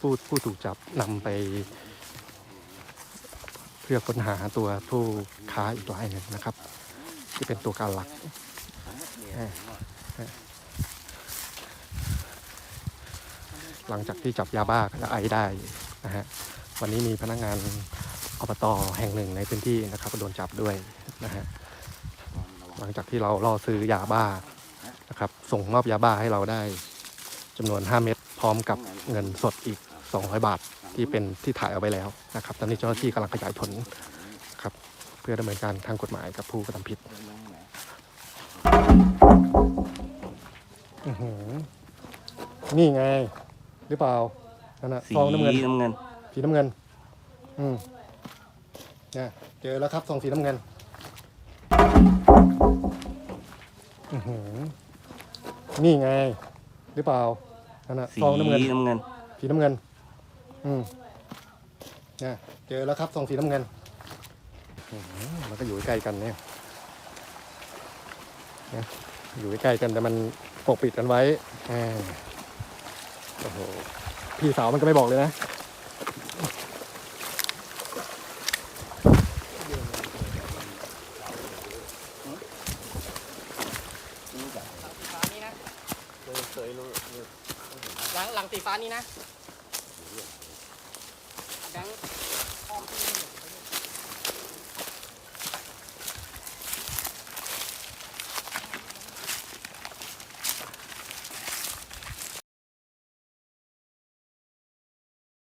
ผู้ผู้ถูกจับนำไป เพื่อค้นหาตัวผู้ค้าอีกรายหนึ่งนะครับ ที่เป็นตัวการหลักหลังจากที่จับยาบ้าและไอได้นะฮะวันนี้มีพนักงานอบตแห่งหนึ่งในพื้นที่นะครับโดนจับด้วยนะฮะหลังจากที่เราล่อซื้อยาบ้านะครับ ส่งมอบยาบ้าให้เราได้จำนวน 5 เม็ด ร้อมกับเงินสดอีก 200 บาทที่เป็นที่ถ่ายเอาไว้แล้วนะครับ ตอนนี้เจ้าหน้าที่กำลังขยายผลครับเพื่อดำเนินการทางกฎหมายกับผู้กระทำผิดอื้อหือนี่ไง หรือเปล่านั่นน่ะสีซองน้ำเงินน้ำเงิน สีน้ำเงิน อืมเนี่ยเจอแล้วครับซองสีน้ำเงิน อือหือนี่ไง หรือเปล่า นั่นน่ะสีซองน้ำเงินน้ำเงิน สีน้ำเงิน อืมเนี่ยเจอแล้วครับซองสีน้ำเงินอื้อหือมันก็อยู่ใกล้กันเนี่ยนะอยู่ใกล้กันแต่มันปกปิดกันไว้อ่าโอ้โหพี่สาวมันก็ไม่บอกเลยนะฟ้านี่นะ หลังหลังสีฟ้านี้นะแบงค์อ้อมที่